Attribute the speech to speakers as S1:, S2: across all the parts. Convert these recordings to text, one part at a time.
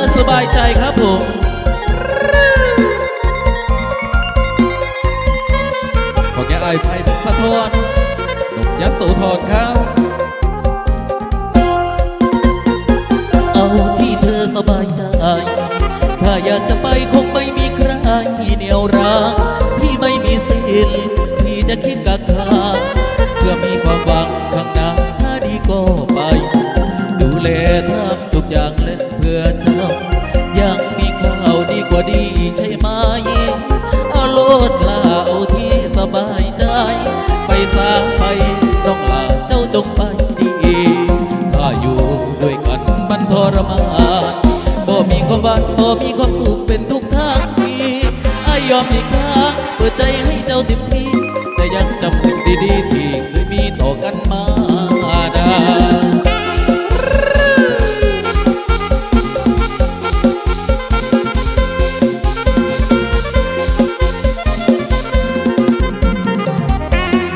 S1: อสบายใจครับผมขอแก้ไอภัยสะท้อนหนุ่มยัสโสธรครับา
S2: วดีกว่าดีใช่ไหมเอาโลดลาเอาที่สบายใจ ไปสาไปต้องลาเจ้าจงไปดีถ้าอยู่ด้วยกันมันทรมานบ่มีความหวังบ่มีความสุขเป็นทุกทางทีไอยยอมอีกครั้ง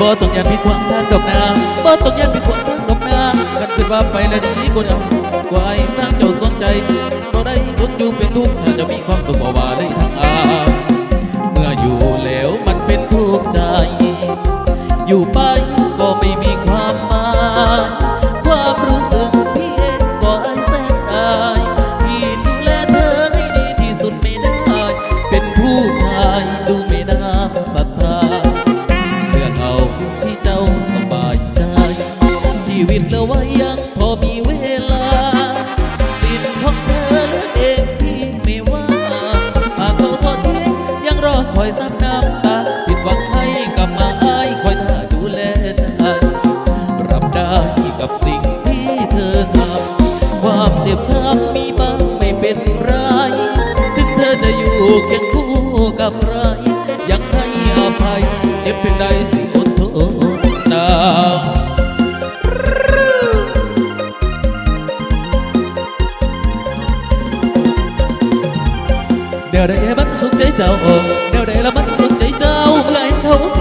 S2: บ่ต้องยันผิดหวังทางดอกนาบ่ต้องยันผิดหวังทางดอกนากันขึ้นว่าไปแล้วดีกว่าเดิมกวาไอ้สร้างเจ้าสนใจบ่ได้ ชีวิตเลือไว้ยังพอมีเวลาสิทธิ์ของเธอเลือกเองที่ไม่ว่าหากเขาทอดทิ้งยังรอคอยซับน้ำตาผิดหวังให้กลับมาอายคอยท่าดูแลใจรับได้กับสิ่งที่เธอทำความเจ็บช้ำมีบ้างไม่เป็นไรถึงเธอจะอยู่เคียงคู่กับใครยังให้อภัยเจ็บเป็นใด เดี๋ยวได้มันสุขใจเจ้าเดี๋ยวได้ละมันสุขใจเจ้าเพื่อให้เขา